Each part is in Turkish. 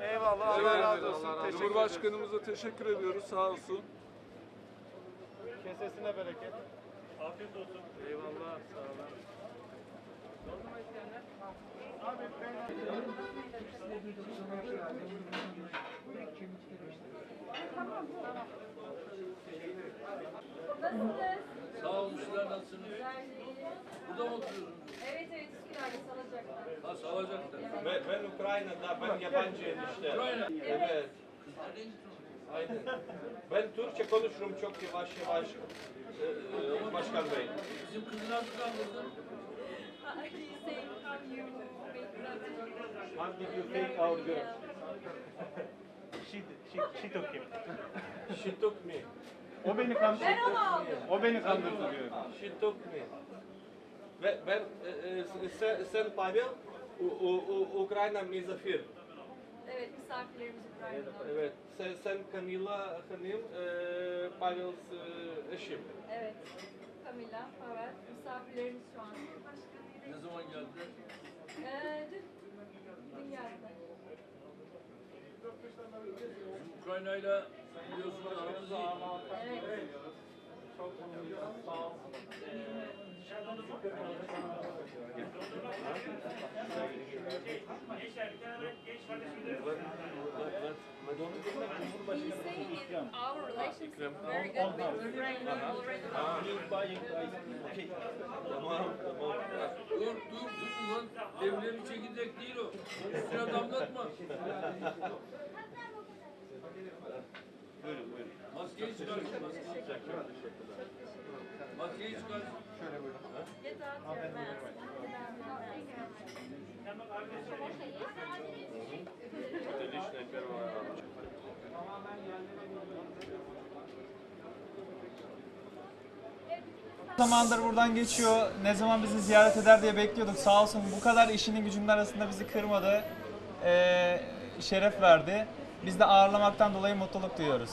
Eyvallah. Allah razı olsun. Teşekkür ederim. Cumhurbaşkanımıza teşekkür ediyoruz. Sağ olsun. Kesesine bereket. Afiyet olsun. Eyvallah. Sağ olun. Nasılsınız? Sağ olun sizler nasılsınız? Sağlıcakla. Ben, ben Ukrayna'da, ben yabancı enişte. Ukrayna. Evet. Aynen. Ben Türkçe konuşurum çok yavaş yavaş. Ee, Başkan Bey. Bizim kızın adı kaldırdı. How do you say how you make that? How did you take our girl? She, she, she took him. She took me. O beni kandırdı. Ben onu aldım. O beni kandırdı diyor. She took me. Ve ben, e, e, sen, sen Pavel, U, U, U, Ukrayna Mizafir. Evet misafirlerimiz Ukrayna'dan. Evet. Sen, sen Kamila Hanım, e, Pavel e, eşim. Evet. Camila, Pavel misafirlerimiz şu an. Ne zaman geldi? Ee, dün, dün geldi. Bizim Ukrayna'yla biliyorsunuz aramız iyi. Evet. He's İkram. Our relations İkram. very good with Ukraine. Already. Tamam, tamam. Dur, dur, dur ulan. Devleri çekirdek değil o. Üstüne damlatma. Buyurun, buyurun. Maskeyi çıkarın. Maskeyi çıkarın. Şöyle buyurun. Get out your mask. Tamam, arkadaşlar. Zamandır buradan geçiyor. Ne zaman bizi ziyaret eder diye bekliyorduk. Sağ olsun bu kadar işinin gücünün arasında bizi kırmadı. Ee, şeref verdi. Biz de ağırlamaktan dolayı mutluluk duyuyoruz.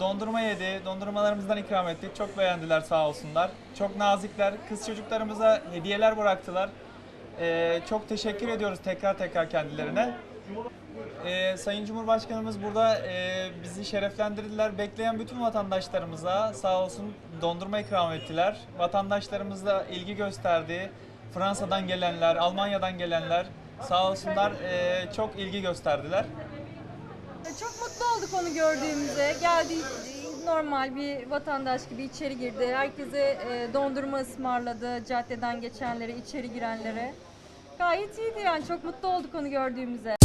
Dondurma yedi. Dondurmalarımızdan ikram ettik. Çok beğendiler sağ olsunlar. Çok nazikler. Kız çocuklarımıza hediyeler bıraktılar. Ee, çok teşekkür ediyoruz tekrar tekrar kendilerine. Ee, Sayın Cumhurbaşkanımız burada e, bizi şereflendirdiler. Bekleyen bütün vatandaşlarımıza sağ olsun dondurma ikram ettiler. Vatandaşlarımız da ilgi gösterdi. Fransa'dan gelenler, Almanya'dan gelenler sağ olsunlar e, çok ilgi gösterdiler. Çok mutlu olduk onu gördüğümüzde. Geldi normal bir vatandaş gibi içeri girdi. Herkese e, dondurma ısmarladı. Caddeden geçenlere, içeri girenlere. Gayet iyiydi yani. Çok mutlu olduk onu gördüğümüze.